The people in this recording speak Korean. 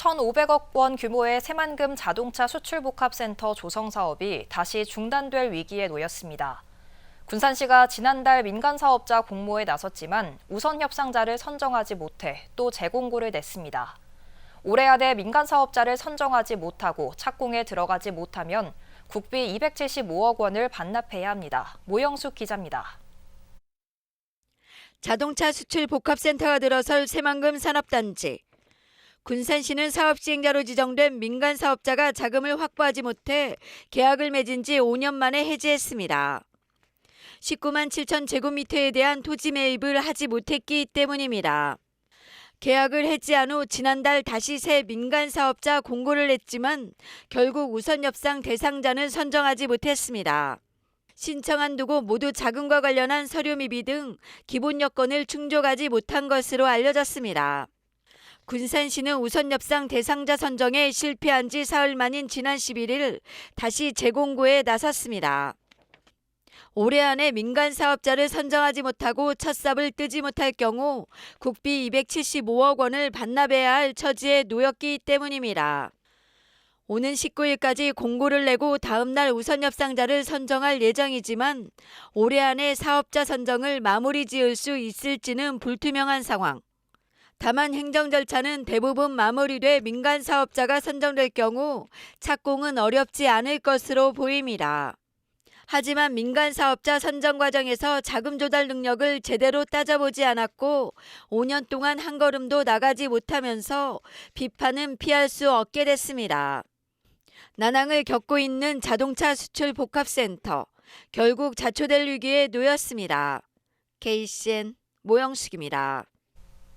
1,500억 원 규모의 새만금 자동차 수출복합센터 조성 사업이 다시 중단될 위기에 놓였습니다. 군산시가 지난달 민간 사업자 공모에 나섰지만 우선 협상자를 선정하지 못해 또 재공고를 냈습니다. 올해 안에 민간 사업자를 선정하지 못하고 착공에 들어가지 못하면 국비 275억 원을 반납해야 합니다. 모영숙 기자입니다. 자동차 수출 복합센터가 들어설 새만금 산업단지. 군산시는 사업 시행자로 지정된 민간 사업자가 자금을 확보하지 못해 계약을 맺은 지 5년 만에 해지했습니다. 19만 7천 제곱미터에 대한 토지 매입을 하지 못했기 때문입니다. 계약을 해지한 후 지난달 다시 새 민간 사업자 공고를 냈지만 결국 우선 협상 대상자는 선정하지 못했습니다. 신청한 두고 모두 자금과 관련한 서류 미비 등 기본 여건을 충족하지 못한 것으로 알려졌습니다. 군산시는 우선 협상 대상자 선정에 실패한 지 사흘 만인 지난 11일 다시 재공고에 나섰습니다. 올해 안에 민간 사업자를 선정하지 못하고 첫 삽을 뜨지 못할 경우 국비 275억 원을 반납해야 할 처지에 놓였기 때문입니다. 오는 19일까지 공고를 내고 다음 날 우선 협상자를 선정할 예정이지만 올해 안에 사업자 선정을 마무리 지을 수 있을지는 불투명한 상황. 다만 행정 절차는 대부분 마무리돼 민간 사업자가 선정될 경우 착공은 어렵지 않을 것으로 보입니다. 하지만 민간 사업자 선정 과정에서 자금 조달 능력을 제대로 따져보지 않았고 5년 동안 한 걸음도 나가지 못하면서 비판은 피할 수 없게 됐습니다. 난항을 겪고 있는 자동차 수출 복합센터. 결국 자초될 위기에 놓였습니다. KCN 모영숙입니다.